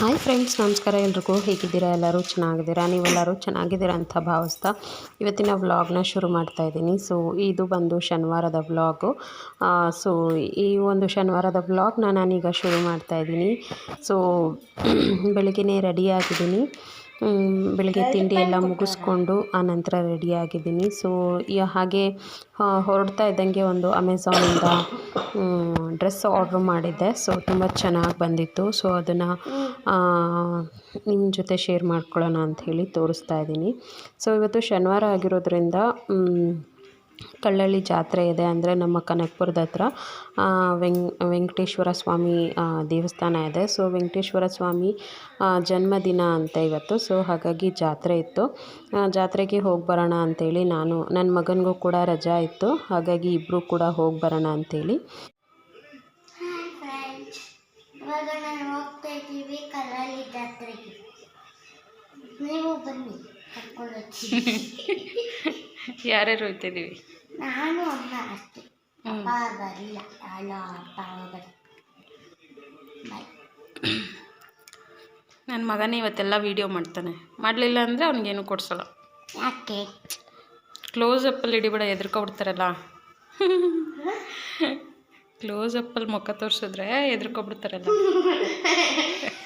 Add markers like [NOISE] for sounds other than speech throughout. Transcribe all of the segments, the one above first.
Hi friends ನಮಸ್ಕಾರ. ಎಲ್ರಿಗೂ ಹೇಗಿದ್ದೀರಾ? ಎಲ್ಲರೂ ಚೆನ್ನಾಗಿದ್ದೀರಾ? ನೀವೆಲ್ಲರೂ ಚೆನ್ನಾಗಿದ್ದೀರಾ ಅಂತ ಭಾವಿಸ್ತಾ ಇವತ್ತಿನ ವ್ಲಾಗ್ನ ಶುರು ಮಾಡ್ತಾ ಇದ್ದೀನಿ. ಸೊ ಇದು ಬಂದು ಶನಿವಾರದ ವ್ಲಾಗು. ಸೊ ಈ ಒಂದು ಶನಿವಾರದ ವ್ಲಾಗ್ನ ನಾನೀಗ ಶುರು ಮಾಡ್ತಾ ಇದ್ದೀನಿ. ಸೊ [CLEARS THROAT] ಬೆಳಗ್ಗೆನೇ ರೆಡಿಯಾಗಿದ್ದೀನಿ ಬೆಳಗ್ಗೆ ತಿಂಡಿ ಎಲ್ಲ ಮುಗಿಸ್ಕೊಂಡು ಆನಂತರ ರೆಡಿಯಾಗಿದ್ದೀನಿ ಸೊ ಹಾಗೆ ಹೊರಡ್ತಾ ಇದ್ದಂಗೆ ಒಂದು ಅಮೆಝಾನಿಂದ ಡ್ರೆಸ್ ಆರ್ಡ್ರ್ ಮಾಡಿದ್ದೆ. ಸೊ ತುಂಬ ಚೆನ್ನಾಗಿ ಬಂದಿತ್ತು. ಸೊ ಅದನ್ನು ನಿಮ್ಮ ಜೊತೆ ಶೇರ್ ಮಾಡ್ಕೊಳ್ಳೋಣ ಅಂಥೇಳಿ ತೋರಿಸ್ತಾ ಇದ್ದೀನಿ. ಸೊ ಇವತ್ತು ಶನಿವಾರ ಆಗಿರೋದ್ರಿಂದ ಕಳ್ಳಳ್ಳಿ ಜಾತ್ರೆ ಇದೆ ಅಂದರೆ ನಮ್ಮ ಕನಕಪುರದ ಹತ್ರ ವೆಂಕ್ ವೆಂಕಟೇಶ್ವರ ಸ್ವಾಮಿ ದೇವಸ್ಥಾನ ಇದೆ. ಸೊ ವೆಂಕಟೇಶ್ವರ ಸ್ವಾಮಿ ಜನ್ಮದಿನ ಅಂತ ಇವತ್ತು. ಸೊ ಹಾಗಾಗಿ ಜಾತ್ರೆ ಇತ್ತು. ಜಾತ್ರೆಗೆ ಹೋಗಿ ಬರೋಣ ಅಂಥೇಳಿ ನಾನು ನನ್ನ ಮಗನಿಗೂ ಕೂಡ ರಜಾ ಇತ್ತು. ಹಾಗಾಗಿ ಇಬ್ಬರು ಕೂಡ ಹೋಗಿ ಬರೋಣ ಅಂಥೇಳಿ ಹೋಗ್ತಾ ಇದ್ದೀವಿ ಜಾತ್ರೆಗೆ. ನೀವು ಬನ್ನಿ. [LAUGHS] ಯಾರ್ಯಾರು ಹೋಗ್ತಿದ್ದೀವಿ? ನಾನು ಅಮ್ಮ ಅಷ್ಟೇ. ಅಪ್ಪ ಬರಲಿಲ್ಲ ನನ್ನ ಮಗನೇ ಇವತ್ತೆಲ್ಲ ವೀಡಿಯೋ ಮಾಡ್ತಾನೆ. ಮಾಡಲಿಲ್ಲ ಅಂದರೆ ಅವ್ನಿಗೇನು ಕೊಡ್ಸಲ್ಲ. ಯಾಕೆ? ಕ್ಲೋಸ್ ಅಪ್ಪಲ್ಲಿ ಹಿಡಿಬೇಡ ಎದ್ರುಕೊಬಿಡ್ತಾರಲ್ಲ. [LAUGHS] ಕ್ಲೋಸ್ ಅಪ್ಪಲ್ಲಿ ಮುಖ ತೋರಿಸಿದ್ರೆ ಎದ್ರುಕೊಬಿಡ್ತಾರಲ್ಲ. [LAUGHS]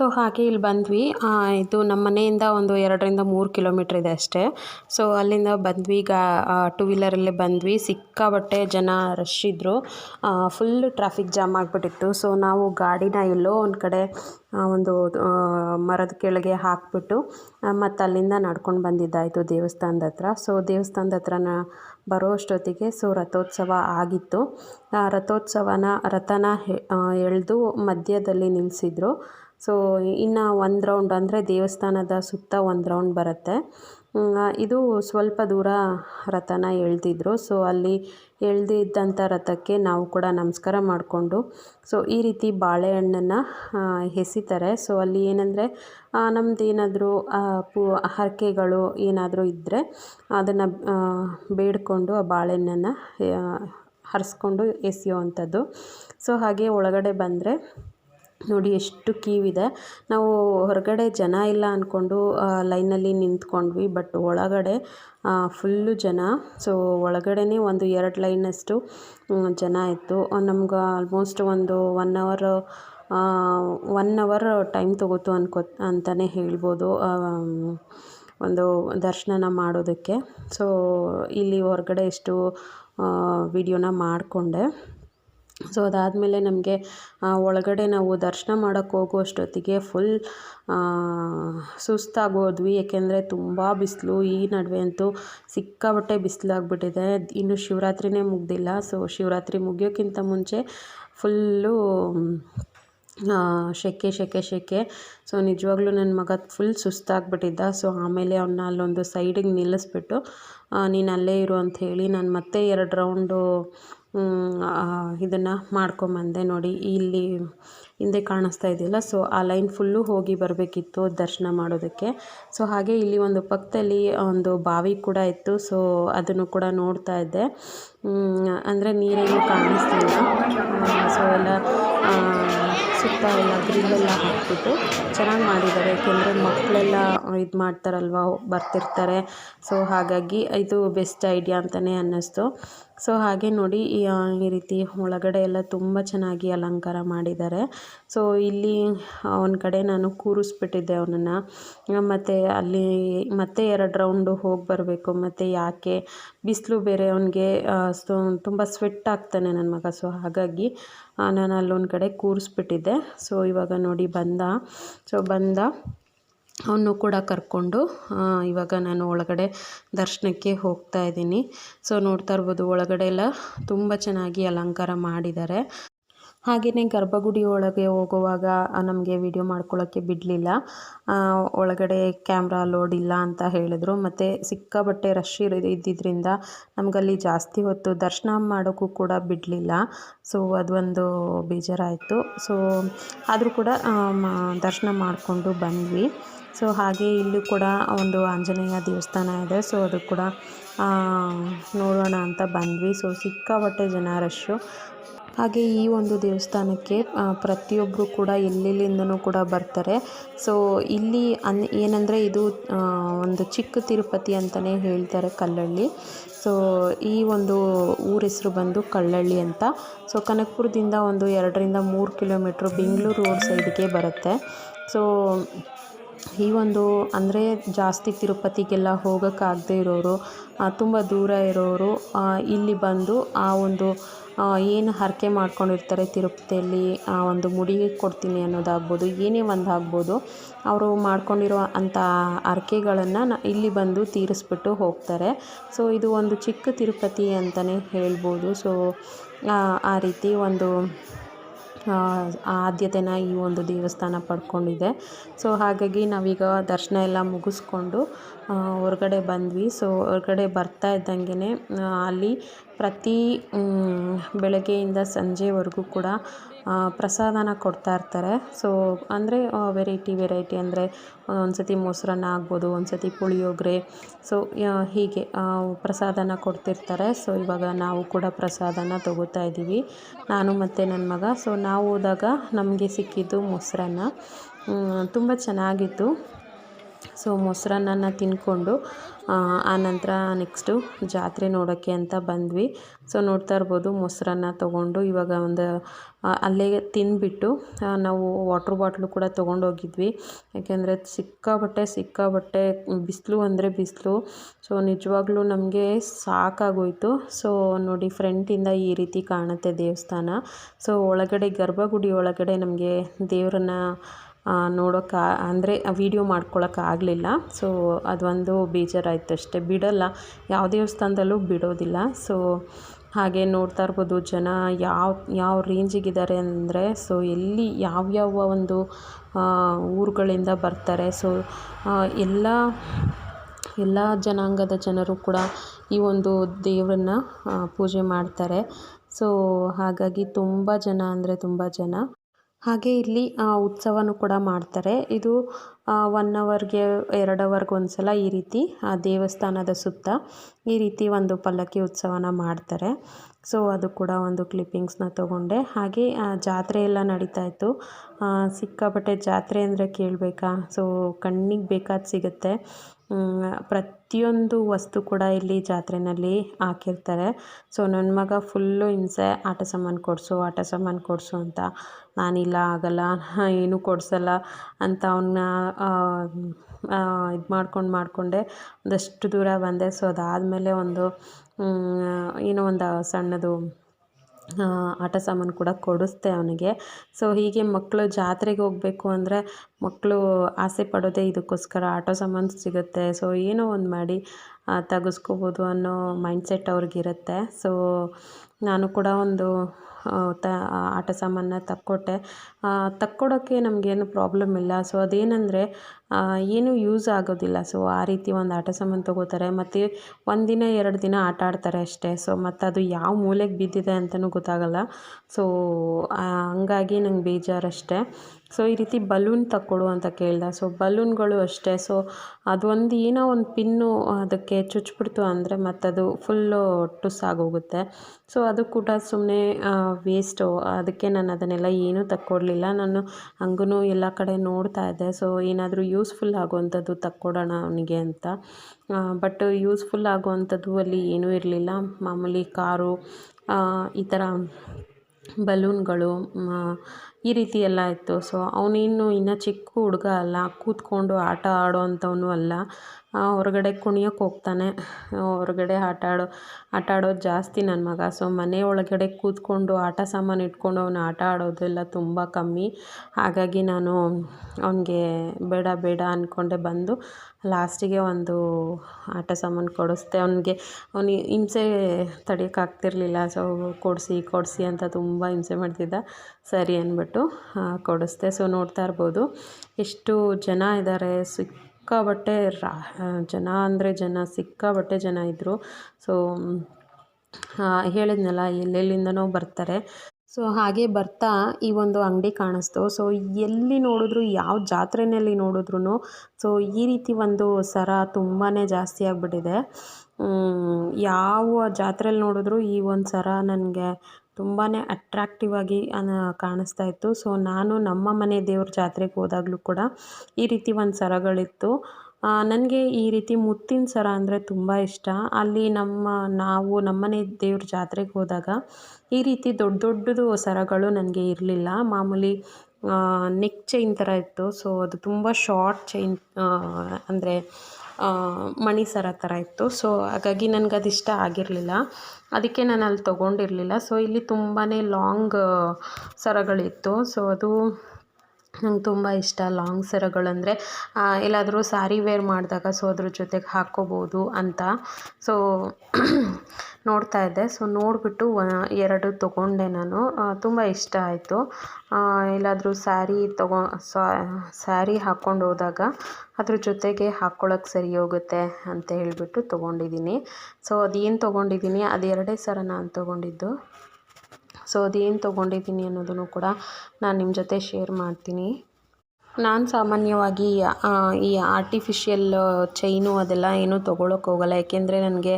ಸೊ ಹಾಗೆ ಇಲ್ಲಿ ಬಂದ್ವಿ. ಇದು ನಮ್ಮ ಮನೆಯಿಂದ ಒಂದು ಎರಡರಿಂದ ಮೂರು ಕಿಲೋಮೀಟ್ರ್ ಇದೆ ಅಷ್ಟೇ. ಸೊ ಅಲ್ಲಿಂದ ಬಂದ್ವಿ. ಗಾ ಟೂ ವೀಲರಲ್ಲಿ ಬಂದ್ವಿ. ಸಿಕ್ಕಾಬಟ್ಟೆ ಜನ ರಶ್ ಇದ್ದರು ಫುಲ್ ಟ್ರಾಫಿಕ್ ಜಾಮ್ ಆಗಿಬಿಟ್ಟಿತ್ತು. ಸೊ ನಾವು ಗಾಡಿನ ಎಲ್ಲೋ ಒಂದು ಕಡೆ ಒಂದು ಮರದ ಕೆಳಗೆ ಹಾಕಿಬಿಟ್ಟು ಮತ್ತು ಅಲ್ಲಿಂದ ನಡ್ಕೊಂಡು ಬಂದಿದ್ದಾಯಿತು ದೇವಸ್ಥಾನದ ಹತ್ರ. ಸೊ ದೇವಸ್ಥಾನದ ಹತ್ರನ ಬರೋ ಅಷ್ಟೊತ್ತಿಗೆ ಸೊ ರಥೋತ್ಸವ ಆಗಿತ್ತು. ರಥೋತ್ಸವನ ರಥನ ಎಳೆದು ಮಧ್ಯದಲ್ಲಿ ನಿಲ್ಲಿಸಿದ್ರು ಸೊ ಇನ್ನು ಒಂದು ರೌಂಡ್ ಅಂದರೆ ದೇವಸ್ಥಾನದ ಸುತ್ತ ಒಂದು ರೌಂಡ್ ಬರುತ್ತೆ. ಇದು ಸ್ವಲ್ಪ ದೂರ ರಥನ ಎಳೆದಿದ್ರು. ಸೊ ಅಲ್ಲಿ ಎಳ್ದಿದ್ದಂಥ ರಥಕ್ಕೆ ನಾವು ಕೂಡ ನಮಸ್ಕಾರ ಮಾಡಿಕೊಂಡು ಸೊ ಈ ರೀತಿ ಬಾಳೆಹಣ್ಣನ್ನು ಎಸಿತಾರೆ ಸೊ ಅಲ್ಲಿ ಏನಂದರೆ ನಮ್ದು ಏನಾದರೂ ಪು, ಹರಕೆಗಳು ಏನಾದರೂ ಇದ್ದರೆ ಅದನ್ನು ಬೇಡಿಕೊಂಡು ಆ ಬಾಳೆಹಣ್ಣನ್ನು ಹರಿಸ್ಕೊಂಡು ಎಸೆಯೋ ಅಂಥದ್ದು. ಸೊ ಹಾಗೆ ಒಳಗಡೆ ಬಂದರೆ ನೋಡಿ ಎಷ್ಟು ಕ್ಯೂ ಇದೆ ನಾವು ಹೊರಗಡೆ ಜನ ಇಲ್ಲ ಅಂದ್ಕೊಂಡು ಲೈನಲ್ಲಿ ನಿಂತ್ಕೊಂಡ್ವಿ, ಬಟ್ ಒಳಗಡೆ ಫುಲ್ಲು ಜನ. ಸೊ, ಒಳಗಡೆನೇ ಒಂದು ಎರಡು ಲೈನಷ್ಟು ಜನ ಇತ್ತು. ನಮ್ಗೆ ಆಲ್ಮೋಸ್ಟ್ ಒಂದು one hour one hour time ತೊಗೋತು ಅನ್ಕೋ ಅಂತಲೇ ಹೇಳ್ಬೋದು ಒಂದು ದರ್ಶನ ಮಾಡೋದಕ್ಕೆ. ಸೊ, ಇಲ್ಲಿ ಹೊರಗಡೆ ಎಷ್ಟು ವಿಡಿಯೋನ ಮಾಡಿಕೊಂಡೆ. ಸೊ ಅದಾದಮೇಲೆ ನಮಗೆ ಒಳಗಡೆ ನಾವು ದರ್ಶನ ಮಾಡೋಕ್ಕೆ ಹೋಗುವಷ್ಟೊತ್ತಿಗೆ ಫುಲ್ ಸುಸ್ತಾಗೋದ್ವಿ. ಏಕೆಂದರೆ ತುಂಬ ಬಿಸಿಲು, ಈ ನಡುವೆ ಅಂತೂ ಸಿಕ್ಕಾಪಟ್ಟೆ ಬಿಸಿಲಾಗ್ಬಿಟ್ಟಿದೆ. ಇನ್ನು ಶಿವರಾತ್ರಿನೇ ಮುಗ್ದಿಲ್ಲ. ಸೊ ಶಿವರಾತ್ರಿ ಮುಗಿಯೋಕ್ಕಿಂತ ಮುಂಚೆ ಫುಲ್ಲು ಶೆಕೆ ಶೆಕೆ ಶೆಕೆ. ಸೊ ನಿಜವಾಗ್ಲೂ ನನ್ನ ಮಗ ಫುಲ್ ಸುಸ್ತಾಗ್ಬಿಟ್ಟಿದ್ದ. ಸೊ ಆಮೇಲೆ ಅವನ್ನ ಅಲ್ಲೊಂದು ಸೈಡಿಗೆ ನಿಲ್ಲಿಸ್ಬಿಟ್ಟು ನೀನು ಅಲ್ಲೇ ಇರು ಅಂತ ಹೇಳಿ ನಾನು ಮತ್ತೆ ಎರಡು ರೌಂಡು ಇದನ್ನು ಮಾಡ್ಕೊಂಬಂದೆ ನೋಡಿ. ಇಲ್ಲಿ ಹಿಂದೆ ಕಾಣಿಸ್ತಾ ಇದೆಯಲ್ಲ ಸೊ ಆ ಲೈನ್ ಫುಲ್ಲು ಹೋಗಿ ಬರಬೇಕಿತ್ತು ದರ್ಶನ ಮಾಡೋದಕ್ಕೆ. ಸೊ ಹಾಗೆ ಇಲ್ಲಿ ಒಂದು ಪಕ್ಕದಲ್ಲಿ ಒಂದು ಬಾವಿ ಕೂಡ ಇತ್ತು. ಸೊ ಅದನ್ನು ಕೂಡ ನೋಡ್ತಾ ಇದ್ದೆ. ಅಂದರೆ ನೀರೇನು ಕಾಣಿಸ್ತಿಲ್ಲ. ಸೊ ಎಲ್ಲ ಸುತ್ತ ಎಲ್ಲ ಗ್ರಿಲ್ಲೆಲ್ಲ ಹಾಕ್ಬಿಟ್ಟು ಚೆನ್ನಾಗಿ ಮಾಡಿದ್ದಾರೆ. ಯಾಕೆಂದರೆ ಮಕ್ಕಳೆಲ್ಲ ಇದು ಮಾಡ್ತಾರಲ್ವ, ಬರ್ತಿರ್ತಾರೆ. ಸೊ ಹಾಗಾಗಿ ಇದು ಬೆಸ್ಟ್ ಐಡಿಯಾ ಅಂತಲೇ ಅನ್ನಿಸ್ತು. ಸೊ ಹಾಗೆ ನೋಡಿ, ಈ ರೀತಿ ಒಳಗಡೆ ಎಲ್ಲ ತುಂಬ ಚೆನ್ನಾಗಿ ಅಲಂಕಾರ ಮಾಡಿದ್ದಾರೆ. ಸೊ ಇಲ್ಲಿ ಒಂದು ಕಡೆ ನಾನು ಕೂರಿಸ್ಬಿಟ್ಟಿದ್ದೆ ಅವನನ್ನು. ಮತ್ತು ಅಲ್ಲಿ, ಮತ್ತೆ ಎರಡು ರೌಂಡು ಹೋಗಿ ಬರಬೇಕು. ಮತ್ತು ಯಾಕೆ? ಬಿಸಿಲು ಬೇರೆ ಅವನಿಗೆ ಸೊ ತುಂಬ ಸ್ವೆಟ್ ಆಗ್ತಾನೆ ನನ್ನ ಮಗ. ಸೊ ಹಾಗಾಗಿ ನಾನು ಅಲ್ಲೊಂದು ಕಡೆ ಕೂರಿಸ್ಬಿಟ್ಟಿದ್ದೆ. ಸೊ ಇವಾಗ ನೋಡಿ ಬಂದ. ಸೊ ಬಂದ. ಅವನು ಕೂಡ ಕರ್ಕೊಂಡು ಇವಾಗ ನಾನು ಒಳಗಡೆ ದರ್ಶನಕ್ಕೆ ಹೋಗ್ತಾ ಇದ್ದೀನಿ. ಸೊ ನೋಡ್ತಾ ಇರ್ಬೋದು, ಒಳಗಡೆ ಎಲ್ಲ ತುಂಬ ಚೆನ್ನಾಗಿ ಅಲಂಕಾರ ಮಾಡಿದ್ದಾರೆ. ಹಾಗೆಯೇ ಗರ್ಭಗುಡಿ ಒಳಗೆ ಹೋಗುವಾಗ ನಮಗೆ ವಿಡಿಯೋ ಮಾಡ್ಕೊಳ್ಳೋಕ್ಕೆ ಬಿಡಲಿಲ್ಲ. ಒಳಗಡೆ ಕ್ಯಾಮ್ರಾ ಲೋಡ್ ಇಲ್ಲ ಅಂತ ಹೇಳಿದ್ರು. ಮತ್ತು ಸಿಕ್ಕಾಬಟ್ಟೆ ರಶ್ ಇರ ಇದ್ದಿದ್ದರಿಂದ ನಮಗಲ್ಲಿ ಜಾಸ್ತಿ ಹೊತ್ತು ದರ್ಶನ ಮಾಡೋಕ್ಕೂ ಕೂಡ ಬಿಡಲಿಲ್ಲ. ಸೊ ಅದೊಂದು ಬೇಜಾರಾಯಿತು. ಸೊ ಆದರೂ ಕೂಡ ದರ್ಶನ ಮಾಡಿಕೊಂಡು ಬಂದ್ವಿ. ಸೊ ಹಾಗೆ ಇಲ್ಲೂ ಕೂಡ ಒಂದು ಆಂಜನೇಯ ದೇವಸ್ಥಾನ ಇದೆ. ಸೊ ಅದು ಕೂಡ ನೋಡೋಣ ಅಂತ ಬಂದ್ವಿ. ಸೊ ಸಿಕ್ಕಾಪಟ್ಟೆ ಜನ ರಶ್ಶು ಹಾಗೆ ಈ ಒಂದು ದೇವಸ್ಥಾನಕ್ಕೆ ಪ್ರತಿಯೊಬ್ಬರು ಕೂಡ ಎಲ್ಲೆಲ್ಲಿಂದನೂ ಕೂಡ ಬರ್ತಾರೆ. ಸೊ ಇಲ್ಲಿ ಅನ್, ಏನಂದರೆ ಇದು ಒಂದು ಚಿಕ್ಕ ತಿರುಪತಿ ಅಂತಲೇ ಹೇಳ್ತಾರೆ ಕಲ್ಲಳ್ಳಿ. ಸೊ ಈ ಒಂದು ಊರ ಹೆಸರು ಬಂದು ಕಲ್ಲಳ್ಳಿ ಅಂತ. ಸೊ ಕನಕಪುರದಿಂದ ಒಂದು ಎರಡರಿಂದ ಮೂರು ಕಿಲೋಮೀಟ್ರ್ ಬೆಂಗಳೂರು ರೋಡ್ ಸೈಡ್ಗೆ ಬರುತ್ತೆ. ಸೊ ಈ ಒಂದು, ಅಂದರೆ ಜಾಸ್ತಿ ತಿರುಪತಿಗೆಲ್ಲ ಹೋಗೋಕ್ಕಾಗದೇ ಇರೋರು ತುಂಬ ದೂರ ಇರೋರು ಇಲ್ಲಿ ಬಂದು ಆ ಒಂದು ಏನು ಹರಕೆ ಮಾಡ್ಕೊಂಡಿರ್ತಾರೆ ತಿರುಪತಿಯಲ್ಲಿ, ಆ, ಒಂದು ಮುಡಿ ಕೊಡ್ತೀನಿ ಅನ್ನೋದಾಗ್ಬೋದು, ಏನೇ ಒಂದು ಆಗ್ಬೋದು ಅವರು ಮಾಡ್ಕೊಂಡಿರೋ ಅಂಥ ಹರಕೆಗಳನ್ನು ಇಲ್ಲಿ ಬಂದು ತೀರಿಸ್ಬಿಟ್ಟು ಹೋಗ್ತಾರೆ. ಸೊ, ಇದು ಒಂದು ಚಿಕ್ಕ ತಿರುಪತಿ ಅಂತಲೇ ಹೇಳ್ಬೋದು. ಸೊ, ಆ ರೀತಿ ಒಂದು ಆದ್ಯತೆನ ಈ ಒಂದು ದೇವಸ್ಥಾನ ಪಡ್ಕೊಂಡಿದೆ. ಸೊ, ಹಾಗಾಗಿ ನಾವೀಗ ದರ್ಶನ ಎಲ್ಲ ಮುಗಿಸ್ಕೊಂಡು ಹೊರಗಡೆ ಬಂದ್ವಿ. ಸೊ, ಹೊರಗಡೆ ಬರ್ತಾ ಇದ್ದಂಗೆ ಅಲ್ಲಿ ಪ್ರತಿ ಬೆಳಗ್ಗೆಯಿಂದ ಸಂಜೆವರೆಗೂ ಕೂಡ ಪ್ರಸಾದನ ಕೊಡ್ತಾ ಇರ್ತಾರೆ. ಸೊ ಅಂದರೆ ವೆರೈಟಿ ವೆರೈಟಿ ಅಂದರೆ ಒಂದು ಸತಿ ಮೊಸರನ್ನ ಆಗ್ಬೋದು ಒಂದು ಸತಿ ಪುಳಿಯೋಗರೆ ಸೊ ಹೀಗೆ ಪ್ರಸಾದನ ಕೊಡ್ತಿರ್ತಾರೆ. ಸೊ ಇವಾಗ ನಾವು ಕೂಡ ಪ್ರಸಾದನ ತಗೋತಾ ಇದ್ದೀವಿ. ನಾನು ಮತ್ತು ನನ್ನ ಮಗ. ಸೊ ನಾವು ಹೋದಾಗ ನಮಗೆ ಸಿಕ್ಕಿದ್ದು ಮೊಸರನ್ನ. ತುಂಬ ಚೆನ್ನಾಗಿತ್ತು. ಸೊ ಮೊಸರನ್ನ ತಿಂದ್ಕೊಂಡು ಆನಂತರ ನೆಕ್ಸ್ಟು ಜಾತ್ರೆ ನೋಡೋಕ್ಕೆ ಅಂತ ಬಂದ್ವಿ. ಸೊ ನೋಡ್ತಾ ಇರ್ಬೋದು ಮೊಸರನ್ನ ತೊಗೊಂಡು ಇವಾಗ ಒಂದು ಅಲ್ಲೇ ತಿಂದುಬಿಟ್ಟು ನಾವು ವಾಟ್ರ್ ಬಾಟ್ಲು ಕೂಡ ತೊಗೊಂಡೋಗಿದ್ವಿ ಯಾಕೆಂದರೆ ಸಿಕ್ಕಾಪಟ್ಟೆ ಸಿಕ್ಕಾಪಟ್ಟೆ ಬಿಸಿಲು ಅಂದರೆ ಬಿಸಿಲು. ಸೊ ನಿಜವಾಗ್ಲೂ ನಮಗೆ ಸಾಕಾಗೋಯಿತು. ಸೊ ನೋಡಿ ಫ್ರೆಂಟಿಂದ ಈ ರೀತಿ ಕಾಣುತ್ತೆ ದೇವಸ್ಥಾನ. ಸೊ ಒಳಗಡೆ ಗರ್ಭಗುಡಿ ಒಳಗಡೆ ನಮಗೆ ದೇವರನ್ನ ನೋಡೋಕ್ಕೆ ಅಂದರೆ ವೀಡಿಯೋ ಮಾಡ್ಕೊಳಕ್ಕಾಗಲಿಲ್ಲ ಸೊ ಅದೊಂದು ಬೇಜಾರಾಯಿತು ಅಷ್ಟೇ. ಬಿಡೋಲ್ಲ. ಯಾವ ದೇವಸ್ಥಾನದಲ್ಲೂ ಬಿಡೋದಿಲ್ಲ. ಸೊ ಹಾಗೆ ನೋಡ್ತಾ ಇರ್ಬೋದು ಜನ ಯಾವ ಯಾವ ರೇಂಜಿಗಿದ್ದಾರೆ ಅಂದರೆ ಸೊ ಎಲ್ಲಿ ಯಾವ್ಯಾವ ಒಂದು ಊರುಗಳಿಂದ ಬರ್ತಾರೆ. ಸೊ ಎಲ್ಲ ಎಲ್ಲ ಜನಾಂಗದ ಜನರು ಕೂಡ ಈ ಒಂದು ದೇವರನ್ನ ಪೂಜೆ ಮಾಡ್ತಾರೆ. ಸೊ ಹಾಗಾಗಿ ತುಂಬ ಜನ ಅಂದರೆ ತುಂಬ ಜನ. ಹಾಗೆ ಇಲ್ಲಿ ಉತ್ಸವನೂ ಕೂಡ ಮಾಡ್ತಾರೆ. ಇದು ಒನ್ ಅವರ್ಗೆ ಎರಡು ಅವರ್ಗೆ ಒಂದು ಸಲ ಈ ರೀತಿ, ಆ, ದೇವಸ್ಥಾನದ ಸುತ್ತ ಈ ರೀತಿ ಒಂದು ಪಲ್ಲಕ್ಕಿ ಉತ್ಸವನ ಮಾಡ್ತಾರೆ. ಸೊ ಅದು ಕೂಡ ಒಂದು ಕ್ಲಿಪ್ಪಿಂಗ್ಸ್ನ ತೊಗೊಂಡೆ. ಹಾಗೆ ಜಾತ್ರೆ ಎಲ್ಲ ನಡೀತಾ ಇತ್ತು. ಸಿಕ್ಕಾಪಟ್ಟೆ ಜಾತ್ರೆ ಅಂದರೆ ಕೇಳಬೇಕಾ? ಸೊ ಕಣ್ಣಿಗೆ ಬೇಕಾದ ಸಿಗುತ್ತೆ. ಪ್ರತಿಯೊಂದು ವಸ್ತು ಕೂಡ ಇಲ್ಲಿ ಜಾತ್ರೆಯಲ್ಲಿ ಹಾಕಿರ್ತಾರೆ. ಸೊ ನನ್ನ ಮಗ ಫುಲ್ಲು ಹಿಂಸೆ, ಆಟ ಸಾಮಾನು ಕೊಡಿಸು, ಆಟ ಸಾಮಾನು ಕೊಡಿಸು ಅಂತ. ನಾನಿಲ್ಲ, ಆಗಲ್ಲ, ಏನೂ ಕೊಡಿಸಲ್ಲ ಅಂತ ಅವನ್ನ ಇದು ಮಾಡ್ಕೊಂಡು ಮಾಡಿಕೊಂಡೆ. ಒಂದಷ್ಟು ದೂರ ಬಂದೆ. ಸೊ ಅದಾದಮೇಲೆ ಒಂದು ಏನೋ ಒಂದು ಸಣ್ಣದು ಆಟ ಸಾಮಾನು ಕೂಡ ಕೊಡಿಸ್ದೆ ಅವನಿಗೆ. ಸೊ ಹೀಗೆ ಮಕ್ಕಳು ಜಾತ್ರೆಗೆ ಹೋಗಬೇಕು ಅಂದರೆ ಮಕ್ಕಳು ಆಸೆ ಪಡೋದೇ ಇದಕ್ಕೋಸ್ಕರ ಆಟೋ ಸಾಮಾನು ಸಿಗುತ್ತೆ. ಸೊ ಏನೋ ಒಂದು ಮಾಡಿ ತೆಗೆಸ್ಕೋಬೋದು ಅನ್ನೋ ಮೈಂಡ್ಸೆಟ್ ಅವ್ರಿಗಿರುತ್ತೆ. ಸೊ ನಾನು ಕೂಡ ಒಂದು ತ ಆಟ ಸಾಮಾನನ್ನ ತಕ್ಕೊಟ್ಟೆ. ತಕ್ಕೊಡೋಕ್ಕೆ ನಮಗೇನು ಪ್ರಾಬ್ಲಮ್ ಇಲ್ಲ. ಸೊ ಅದೇನೆಂದರೆ ಏನೂ ಯೂಸ್ ಆಗೋದಿಲ್ಲ. ಸೊ ಆ ರೀತಿ ಒಂದು ಆಟ ಸಾಮಾನು ತೊಗೋತಾರೆ. ಮತ್ತು ಒಂದಿನ ಎರಡು ದಿನ ಆಟ ಆಡ್ತಾರೆ ಅಷ್ಟೇ. ಸೊ ಮತ್ತು ಅದು ಯಾವ ಮೂಲೆಗೆ ಬಿದ್ದಿದೆ ಅಂತಲೂ ಗೊತ್ತಾಗಲ್ಲ. ಸೊ ಹಂಗಾಗಿ ನಂಗೆ ಬೇಜಾರಷ್ಟೇ ಸೊ ಈ ರೀತಿ ಬಲೂನ್ ತಕ್ಕೊಡು ಅಂತ ಕೇಳ್ದೆ. ಸೊ ಬಲೂನ್ಗಳು ಅಷ್ಟೇ. ಸೊ ಅದೊಂದು ಏನೋ ಒಂದು ಪಿನ್ನು ಅದಕ್ಕೆ ಚುಚ್ಬಿಡ್ತು ಅಂದರೆ ಮತ್ತದು ಫುಲ್ಲು ಟುಸ್ ಆಗೋಗುತ್ತೆ. ಸೊ ಅದು ಕೂಡ ಸುಮ್ಮನೆ ವೇಸ್ಟು ಅದಕ್ಕೆ ನಾನು ಅದನ್ನೆಲ್ಲ ಏನೂ ತಕ್ಕೊಡ್ಲಿಲ್ಲ. ನಾನು ಹಂಗೂ ಎಲ್ಲ ಕಡೆ ನೋಡ್ತಾ ಇದ್ದೆ. ಸೊ ಏನಾದರೂ ಯೂಸ್ಫುಲ್ ಆಗುವಂಥದ್ದು ತಕ್ಕೊಡೋಣ ಅವನಿಗೆ ಅಂತ. ಬಟ್ ಯೂಸ್ಫುಲ್ ಆಗುವಂಥದ್ದು ಅಲ್ಲಿ ಏನೂ ಇರಲಿಲ್ಲ. ಮಾಮೂಲಿ ಕಾರು ಈ ಥರ ಬಲೂನ್ಗಳು ಈ ರೀತಿ ಎಲ್ಲ ಇತ್ತು. ಸೊ ಅವನಿನ್ನು ಇನ್ನೂ ಚಿಕ್ಕ ಹುಡುಗ ಅಲ್ಲ. ಕೂತ್ಕೊಂಡು ಆಟ ಆಡೋ ಅಂಥವನು ಅಲ್ಲ ಹೊರಗಡೆ ಕುಣಿಯೋಕ್ಕೆ ಹೋಗ್ತಾನೆ. ಹೊರಗಡೆ ಆಟ ಆಡೋ, ಆಟ ಆಡೋದು ಜಾಸ್ತಿ ನನ್ನ ಮಗ. ಸೊ ಮನೆ ಒಳಗಡೆ ಕೂತ್ಕೊಂಡು ಆಟ ಸಾಮಾನು ಇಟ್ಕೊಂಡು ಅವನು ಆಟ ಆಡೋದೆಲ್ಲ ತುಂಬ ಕಮ್ಮಿ. ಹಾಗಾಗಿ ನಾನು ಅವನಿಗೆ ಬೇಡ ಬೇಡ ಅಂದ್ಕೊಂಡೆ ಬಂದು ಲಾಸ್ಟಿಗೆ ಒಂದು ಆಟ ಸಾಮಾನು ಕೊಡಿಸ್ದೆ. ಅವನಿಗೆ, ಅವನು ಹಿಂಸೆ ತಡೆಯೋಕ್ಕಾಗ್ತಿರ್ಲಿಲ್ಲ ಸೊ ಕೊಡಿಸಿ ಕೊಡಿಸಿ ಅಂತ ತುಂಬ ಹಿಂಸೆ ಮಾಡ್ತಿದ್ದ. ಸರಿ ಅಂದ್ಬಿಟ್ಟು ಆ, ಕೊಡಿಸ್ದೆ. ಸೊ ನೋಡ್ತಾ ಇರ್ಬೋದು. ಎಷ್ಟು ಜನ ಇದ್ದಾರೆ ಸಿಕ್ಕಾಪಟ್ಟೆ ರಾ ಜನ ಅಂದರೆ ಜನ ಸಿಕ್ಕಾಪಟ್ಟೆ ಜನ ಇದ್ದರು ಸೊ ಹೇಳಿದ್ನಲ್ಲ ಎಲ್ಲೆಲ್ಲಿಂದನೋ ಬರ್ತಾರೆ. ಸೊ ಹಾಗೆ ಬರ್ತಾ ಈ ಒಂದು ಅಂಗಡಿ ಕಾಣಿಸ್ತು. ಸೊ ಎಲ್ಲಿ ನೋಡಿದ್ರು ಯಾವ ಜಾತ್ರೆಯಲ್ಲಿ ನೋಡಿದ್ರು ಸೊ ಈ ರೀತಿ ಒಂದು ಸರ ತುಂಬಾ ಜಾಸ್ತಿ ಆಗಿಬಿಟ್ಟಿದೆ. ಯಾವ ಜಾತ್ರೆಯಲ್ಲಿ ನೋಡಿದ್ರು ಈ ಒಂದು ಸರ ನನಗೆ ತುಂಬಾ ಅಟ್ರಾಕ್ಟಿವ್ ಆಗಿ ಕಾಣಿಸ್ತಾ ಇತ್ತು. ಸೊ ನಾನು ನಮ್ಮ ಮನೆ ದೇವ್ರ ಜಾತ್ರೆಗೆ ಹೋದಾಗಲೂ ಕೂಡ ಈ ರೀತಿ ಒಂದು ಸರಗಳಿತ್ತು. ನನಗೆ ಈ ರೀತಿ ಮುತ್ತಿನ ಸರ ಅಂದರೆ ತುಂಬ ಇಷ್ಟ. ಅಲ್ಲಿ ನಮ್ಮ, ನಾವು ನಮ್ಮನೆ ದೇವ್ರ ಜಾತ್ರೆಗೆ ಹೋದಾಗ ಈ ರೀತಿ ದೊಡ್ಡ ದೊಡ್ಡದು ಸರಗಳು ನನಗೆ ಇರಲಿಲ್ಲ. ಮಾಮೂಲಿ ನೆಕ್ ಚೈನ್ ಥರ ಇತ್ತು. ಸೊ ಅದು ತುಂಬ ಶಾರ್ಟ್ ಚೈನ್ ಅಂದರೆ ಮಣಿ ಸರ ಥರ ಇತ್ತು. ಸೊ ಹಾಗಾಗಿ ನನಗೆ ಅದು ಇಷ್ಟ ಆಗಿರಲಿಲ್ಲ. ಅದಕ್ಕೆ ನಾನು ಅಲ್ಲಿ ತೊಗೊಂಡಿರಲಿಲ್ಲ. ಸೊ ಇಲ್ಲಿ ತುಂಬಾ ಲಾಂಗ್ ಸರಗಳಿತ್ತು. ಸೊ ಅದು ನಂಗೆ ತುಂಬ ಇಷ್ಟ ಲಾಂಗ್ ಸರಗಳಂದರೆ ಎಲ್ಲಾದರೂ ಸ್ಯಾರಿ ವೇರ್ ಮಾಡಿದಾಗ ಸೊ ಅದ್ರ ಜೊತೆಗೆ ಹಾಕ್ಕೋಬೋದು ಅಂತ. ಸೊ [CLEARS THROAT] ನೋಡ್ತಾ ಇದ್ದೆ. ಸೊ ನೋಡಿಬಿಟ್ಟು ಎರಡು ತೊಗೊಂಡೆ ನಾನು. ತುಂಬ ಇಷ್ಟ ಆಯಿತು. ಎಲ್ಲಾದರೂ ಸ್ಯಾರಿ ತಗೋ ಸ್ಯಾರಿ ಹಾಕ್ಕೊಂಡು ಹೋದಾಗ ಅದ್ರ ಜೊತೆಗೆ ಹಾಕ್ಕೊಳಕ್ಕೆ ಸರಿ ಹೋಗುತ್ತೆ ಅಂತ ಹೇಳಿಬಿಟ್ಟು ತೊಗೊಂಡಿದ್ದೀನಿ. ಸೊ ಅದೇನು ತೊಗೊಂಡಿದ್ದೀನಿ ಅದು ಎರಡೇ ಸರ ನಾನು ತೊಗೊಂಡಿದ್ದು. ಸೊ ಅದೇನು ತೊಗೊಂಡಿದ್ದೀನಿ ಅನ್ನೋದನ್ನು ಕೂಡ ನಾನು ನಿಮ್ಮ ಜೊತೆ ಶೇರ್ ಮಾಡ್ತೀನಿ. ನಾನು ಸಾಮಾನ್ಯವಾಗಿ ಈ ಆರ್ಟಿಫಿಷಿಯಲ್ ಚೈನು ಅದೆಲ್ಲ ಏನೂ ತೊಗೊಳಕ್ಕೆ ಹೋಗಲ್ಲ. ಏಕೆಂದರೆ ನನಗೆ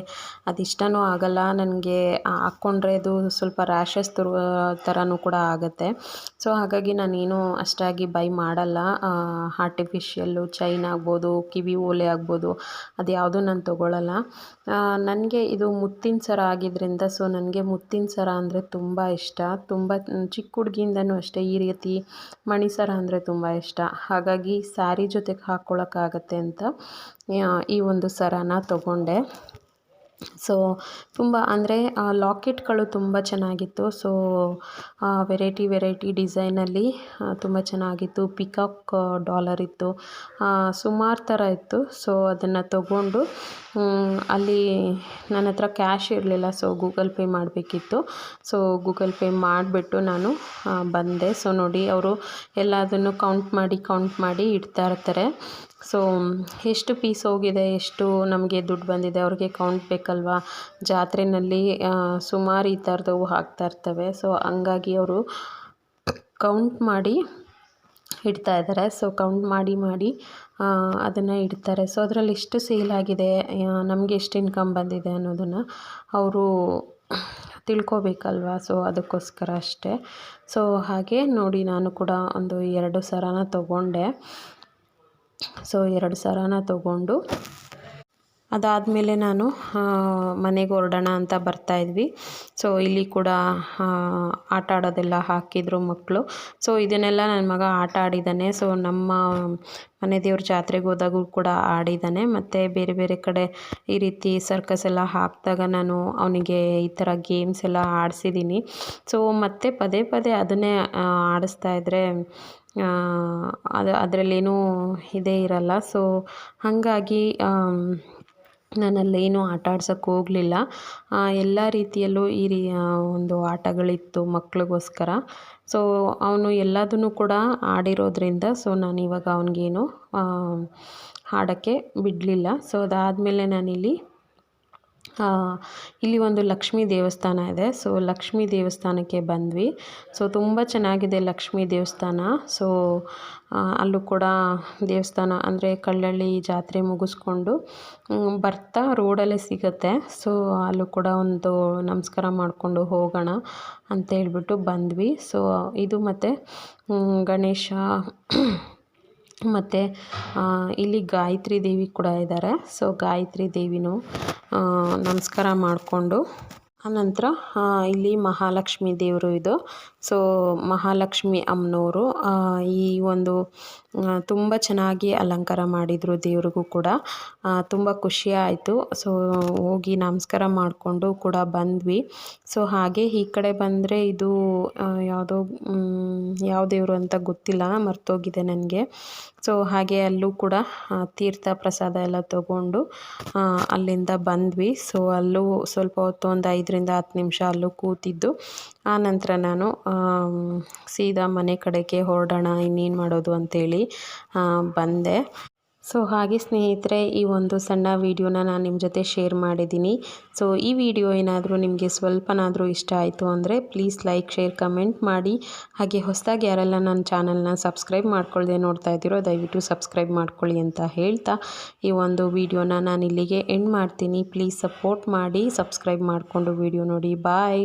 ಅದು ಇಷ್ಟವೂ ಆಗಲ್ಲ. ನನಗೆ ಹಾಕ್ಕೊಂಡ್ರೆ ಅದು ಸ್ವಲ್ಪ ರ್ಯಾಷಸ್ ತರುವ ಥರನೂ ಕೂಡ ಆಗುತ್ತೆ. ಸೊ ಹಾಗಾಗಿ ನಾನೇನು ಅಷ್ಟಾಗಿ ಬೈ ಮಾಡಲ್ಲ. ಆರ್ಟಿಫಿಷಿಯಲ್ಲು ಚೈನ್ ಆಗ್ಬೋದು, ಕಿವಿ ಓಲೆ ಆಗ್ಬೋದು ಅದು ಯಾವುದೂ ನಾನು ತೊಗೊಳಲ್ಲ. ನನಗೆ ಇದು ಮುತ್ತಿನ ಸರ ಆಗಿದ್ದರಿಂದ ಸೊ ನನಗೆ ಮುತ್ತಿನ ಸರ ಅಂದರೆ ತುಂಬ ಇಷ್ಟ. ತುಂಬ, ಚಿಕ್ಕ ಹುಡುಗಿಯಿಂದನೂ ಅಷ್ಟೇ, ಈ ರೀತಿ ಮಣಿ ಸರ ಅಂದರೆ ತುಂಬ ಇಷ್ಟ. ಹಾಗಾಗಿ ಸ್ಯಾರಿ ಜೊತೆಗೆ ಹಾಕ್ಕೊಳ್ಳೋಕ್ಕಾಗತ್ತೆ ಅಂತ ಈ ಒಂದು ಸರನ ತೊಗೊಂಡೆ. ಸೊ ತುಂಬ ಅಂದರೆ ಲಾಕೆಟ್ಗಳು ತುಂಬ ಚೆನ್ನಾಗಿತ್ತು. ಸೊ ವೆರೈಟಿ ವೆರೈಟಿ ಡಿಸೈನಲ್ಲಿ ತುಂಬ ಚೆನ್ನಾಗಿತ್ತು. ಪಿಕಾಕ್ ಡಾಲರ್ ಇತ್ತು. ಸುಮಾರು ಥರ ಇತ್ತು. ಸೊ ಅದನ್ನು ತಗೊಂಡು ಅಲ್ಲಿ ನನ್ನ ಹತ್ರ ಕ್ಯಾಶ್ ಇರಲಿಲ್ಲ. ಸೊ ಗೂಗಲ್ ಪೇ ಮಾಡಬೇಕಿತ್ತು. ಸೊ ಗೂಗಲ್ ಪೇ ಮಾಡಿಬಿಟ್ಟು ನಾನು ಬಂದೆ. ಸೊ ನೋಡಿ, ಅವರು ಎಲ್ಲದನ್ನು ಕೌಂಟ್ ಮಾಡಿ ಕೌಂಟ್ ಮಾಡಿ ಇಡ್ತಾ ಇರ್ತಾರೆ. ಸೊ ಎಷ್ಟು ಪೀಸ್ ಹೋಗಿದೆ, ಎಷ್ಟು ನಮಗೆ ದುಡ್ಡು ಬಂದಿದೆ, ಅವ್ರಿಗೆ ಕೌಂಟ್ ಬೇಕಲ್ವಾ? ಜಾತ್ರೆಯಲ್ಲಿ ಸುಮಾರು ಈ ಥರದವು ಹಾಕ್ತಾ ಇರ್ತವೆ. ಸೊ ಹಂಗಾಗಿ ಅವರು ಕೌಂಟ್ ಮಾಡಿ ಇಡ್ತಾ ಇದ್ದಾರೆ ಸೊ ಕೌಂಟ್ ಮಾಡಿ ಮಾಡಿ ಅದನ್ನು ಇಡ್ತಾರೆ. ಸೊ ಅದರಲ್ಲಿ ಎಷ್ಟು ಸೇಲ್ ಆಗಿದೆ ನಮಗೆ ಎಷ್ಟು ಇನ್ಕಮ್ ಬಂದಿದೆ ಅನ್ನೋದನ್ನು ಅವರು ತಿಳ್ಕೊಬೇಕಲ್ವಾ? ಸೊ ಅದಕ್ಕೋಸ್ಕರ ಅಷ್ಟೇ. ಸೊ ಹಾಗೆ ನೋಡಿ ನಾನು ಕೂಡ ಒಂದು ಎರಡು ಸರನ ತೊಗೊಂಡೆ. ಸೊ ಎರಡು ಸರನ ತೊಗೊಂಡು ಅದಾದಮೇಲೆ ನಾನು ಮನೆಗೆ ಹೊರಡೋಣ ಅಂತ ಬರ್ತಾ ಇದ್ವಿ. ಸೊ ಇಲ್ಲಿ ಕೂಡ ಆಟ ಆಡೋದೆಲ್ಲ ಹಾಕಿದ್ರು ಮಕ್ಕಳು ಸೊ ಇದನ್ನೆಲ್ಲ ನನ್ನ ಮಗ ಆಟ ಆಡಿದ್ದಾನೆ. ಸೊ ನಮ್ಮ ಮನೆ ದೇವ್ರ ಜಾತ್ರೆಗೆ ಹೋದಾಗೂ ಕೂಡ ಆಡಿದ್ದಾನೆ. ಮತ್ತು ಬೇರೆ ಬೇರೆ ಕಡೆ ಈ ರೀತಿ ಸರ್ಕಸ್ ಎಲ್ಲ ಹಾಕಿದಾಗ ನಾನು ಅವನಿಗೆ ಈ ಥರ ಗೇಮ್ಸ್ ಎಲ್ಲ ಆಡಿಸಿದ್ದೀನಿ. ಸೊ ಮತ್ತೆ ಪದೇ ಪದೇ ಅದನ್ನೇ ಆಡಿಸ್ತಾ ಇದ್ದರೆ ಅದು, ಅದರಲ್ಲೇನೂ ಇದೇ ಇರಲ್ಲ. ಸೊ ಹಾಗಾಗಿ ನಾನು ಅಲ್ಲೇನೂ ಆಟ ಆಡ್ಸೋಕ್ಕೆ ಹೋಗಲಿಲ್ಲ. ಎಲ್ಲ ರೀತಿಯಲ್ಲೂ ಈ ರೀ ಒಂದು ಆಟಗಳಿತ್ತು ಮಕ್ಳಿಗೋಸ್ಕರ. ಸೊ ಅವನು ಎಲ್ಲದನ್ನು ಕೂಡ ಆಡಿರೋದ್ರಿಂದ ಸೊ ನಾನು ಇವಾಗ ಅವನಿಗೇನು ಆಡೋಕ್ಕೆ ಬಿಡಲಿಲ್ಲ. ಸೊ ಅದಾದಮೇಲೆ ನಾನಿಲ್ಲಿ ಇಲ್ಲಿ ಒಂದು ಲಕ್ಷ್ಮೀ ದೇವಸ್ಥಾನ ಇದೆ. ಸೊ ಲಕ್ಷ್ಮೀ ದೇವಸ್ಥಾನಕ್ಕೆ ಬಂದ್ವಿ. ಸೊ ತುಂಬ ಚೆನ್ನಾಗಿದೆ ಲಕ್ಷ್ಮೀ ದೇವಸ್ಥಾನ. ಸೊ ಅಲ್ಲೂ ಕೂಡ ದೇವಸ್ಥಾನ ಅಂದರೆ ಕಳ್ಳಳ್ಳಿ ಜಾತ್ರೆ ಮುಗಿಸ್ಕೊಂಡು ಬರ್ತಾ ರೋಡಲ್ಲೇ ಸಿಗುತ್ತೆ. ಸೊ ಅಲ್ಲೂ ಕೂಡ ಒಂದು ನಮಸ್ಕಾರ ಮಾಡಿಕೊಂಡು ಹೋಗೋಣ ಅಂತ ಹೇಳ್ಬಿಟ್ಟು ಬಂದ್ವಿ. ಸೊ ಇದು ಮತ್ತು ಗಣೇಶ ಮತ್ತು ಇಲ್ಲಿ ಗಾಯತ್ರಿ ದೇವಿ ಕೂಡ ಇದ್ದಾರೆ ಸೊ ಗಾಯತ್ರಿ ದೇವಿನೂ ನಮಸ್ಕಾರ ಮಾಡಿಕೊಂಡು ಆನಂತರ ಇಲ್ಲಿ ಮಹಾಲಕ್ಷ್ಮಿ ದೇವರು ಇದು. ಸೊ ಮಹಾಲಕ್ಷ್ಮಿ ಅಮ್ಮನವರು ಈ ಒಂದು ತುಂಬ ಚೆನ್ನಾಗಿ ಅಲಂಕಾರ ಮಾಡಿದರು ದೇವ್ರಿಗೂ ಕೂಡ. ತುಂಬ ಖುಷಿ ಆಯಿತು. ಸೊ ಹೋಗಿ ನಮಸ್ಕಾರ ಮಾಡಿಕೊಂಡು ಕೂಡ ಬಂದ್ವಿ. ಸೊ ಹಾಗೆ ಈ ಕಡೆ ಬಂದರೆ ಇದು ಯಾವುದೋ ಯಾವ ದೇವರು ಅಂತ ಗೊತ್ತಿಲ್ಲ, ಮರ್ತೋಗಿದೆ ನನಗೆ. ಸೊ ಹಾಗೆ ಅಲ್ಲೂ ಕೂಡ ತೀರ್ಥ ಪ್ರಸಾದ ಎಲ್ಲ ತಗೊಂಡು ಅಲ್ಲಿಂದ ಬಂದ್ವಿ. ಸೊ ಅಲ್ಲೂ ಸ್ವಲ್ಪ ಹೊತ್ತು ಒಂದು ಐದರಿಂದ ಹತ್ತು ನಿಮಿಷ ಅಲ್ಲೂ ಕೂತಿದ್ದು. ಆ ನಂತರ ನಾನು ಸೀದಾ ಮನೆ ಕಡೆಗೆ ಹೊರಡೋಣ, ಇನ್ನೇನು ಮಾಡೋದು ಅಂಥೇಳಿ ಬಂದೆ. ಸೊ, ಹಾಗೆ ಸ್ನೇಹಿತರೆ, ಈ ಒಂದು ಸಣ್ಣ ವಿಡಿಯೋನ ನಾನು ನಿಮ್ಮ ಜೊತೆ ಶೇರ್ ಮಾಡಿದ್ದೀನಿ ಸೊ, ಈ ವಿಡಿಯೋ ಏನಾದರೂ ನಿಮಗೆ ಸ್ವಲ್ಪನಾದರೂ ಇಷ್ಟ ಆಯಿತು ಅಂದರೆ, ಪ್ಲೀಸ್ ಲೈಕ್, ಶೇರ್, ಕಮೆಂಟ್ ಮಾಡಿ. ಹಾಗೆ ಹೊಸದಾಗಿ ಯಾರೆಲ್ಲ ನನ್ನ ಚಾನಲ್ನ ಸಬ್ಸ್ಕ್ರೈಬ್ ಮಾಡ್ಕೊಳ್ಳದೆ ನೋಡ್ತಾ ಇದ್ದೀರೋ, ದಯವಿಟ್ಟು ಸಬ್ಸ್ಕ್ರೈಬ್ ಮಾಡ್ಕೊಳ್ಳಿ ಅಂತ ಹೇಳ್ತಾ, ಈ ಒಂದು ವಿಡಿಯೋನ ನಾನು ಇಲ್ಲಿಗೆ ಎಂಡ್ ಮಾಡ್ತೀನಿ. ಪ್ಲೀಸ್ ಸಪೋರ್ಟ್ ಮಾಡಿ, ಸಬ್ಸ್ಕ್ರೈಬ್ ಮಾಡಿಕೊಂಡು ವಿಡಿಯೋ ನೋಡಿ. ಬಾಯ್.